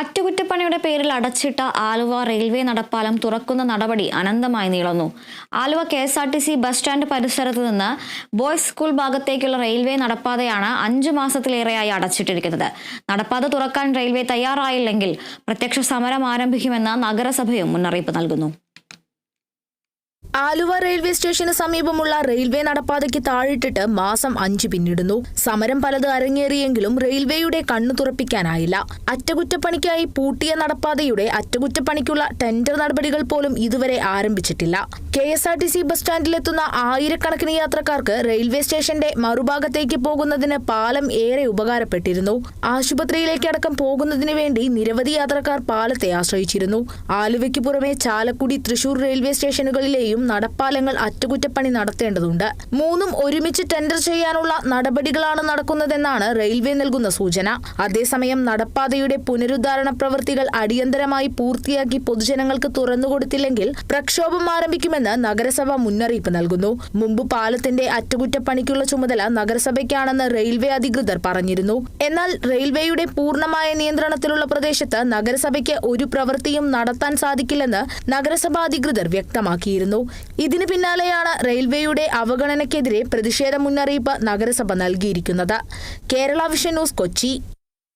അറ്റകുറ്റപ്പണിയുടെ പേരിൽ അടച്ചിട്ട ആലുവ റെയിൽവേ നടപ്പാലം തുറക്കുന്ന നടപടി അനന്തമായി നീളുന്നു. Aluva K S R T C bus stand പരിസരത്ത് നിന്ന് ബോയ്സ് സ്കൂൾ ഭാഗത്തേക്കുള്ള റെയിൽവേ നടപ്പാതയാണ് അഞ്ചു മാസത്തിലേറെയായി അടച്ചിട്ടിരിക്കുന്നത്. നടപ്പാത തുറക്കാൻ റെയിൽവേ തയ്യാറായില്ലെങ്കിൽ പ്രത്യക്ഷ സമരം ആരംഭിക്കുമെന്ന് നഗരസഭയും മുന്നറിയിപ്പ് നൽകുന്നു. ആലുവ റെയിൽവേ സ്റ്റേഷന് സമീപമുള്ള റെയിൽവേ നടപ്പാതയ്ക്ക് താഴിട്ടിട്ട് മാസം അഞ്ച് പിന്നിടുന്നു. സമരം പലത് അരങ്ങേറിയെങ്കിലും റെയിൽവേയുടെ കണ്ണു തുറപ്പിക്കാനായില്ല. അറ്റകുറ്റപ്പണിക്കായി പൂട്ടിയ നടപ്പാതയുടെ അറ്റകുറ്റപ്പണിക്കുള്ള ടെൻഡർ നടപടികൾ പോലും ഇതുവരെ ആരംഭിച്ചിട്ടില്ല. K S R T C bus സ്റ്റാൻഡിലെത്തുന്ന ആയിരക്കണക്കിന് യാത്രക്കാർക്ക് റെയിൽവേ സ്റ്റേഷന്റെ മറുഭാഗത്തേക്ക് പോകുന്നതിന് പാലം ഏറെ ഉപകാരപ്പെട്ടിരുന്നു. ആശുപത്രിയിലേക്ക് അടക്കം പോകുന്നതിന് വേണ്ടി നിരവധി യാത്രക്കാർ പാലത്തെ ആശ്രയിച്ചിരുന്നു. ആലുവയ്ക്ക് പുറമെ ചാലക്കുടി തൃശൂർ റെയിൽവേ സ്റ്റേഷനുകളിലെയും നടപ്പാലങ്ങൾ അറ്റകുറ്റപ്പണി നടത്തേണ്ടതുണ്ട്. മൂന്നും ഒരുമിച്ച് ടെൻഡർ ചെയ്യാനുള്ള നടപടികളാണ് നടക്കുന്നതെന്നാണ് റെയിൽവേ നൽകുന്ന സൂചന. അതേസമയം നടപ്പാതയുടെ പുനരുദ്ധാരണ പ്രവൃത്തികൾ അടിയന്തരമായി പൂർത്തിയാക്കി പൊതുജനങ്ങൾക്ക് തുറന്നുകൊടുത്തില്ലെങ്കിൽ പ്രക്ഷോഭം ആരംഭിക്കുമെന്ന് നഗരസഭ മുന്നറിയിപ്പ് നൽകുന്നു. മുമ്പ് പാലത്തിന്റെ അറ്റകുറ്റപ്പണിക്കുള്ള ചുമതല നഗരസഭയ്ക്കാണെന്ന് റെയിൽവേ അധികൃതർ പറഞ്ഞിരുന്നു. എന്നാൽ റെയിൽവേയുടെ പൂർണമായ നിയന്ത്രണത്തിലുള്ള പ്രദേശത്ത് നഗരസഭയ്ക്ക് ഒരു പ്രവൃത്തിയും നടത്താൻ സാധിക്കില്ലെന്ന് നഗരസഭാ അധികൃതർ വ്യക്തമാക്കിയിരുന്നു. ഇതിന് പിന്നാലെയാണ് റെയിൽവേയുടെ അവഗണനയ്ക്കെതിരെ പ്രതിഷേധ മുന്നറിയിപ്പ് നഗരസഭ നൽകിയിരിക്കുന്നത്. Kerala vision news Kochi.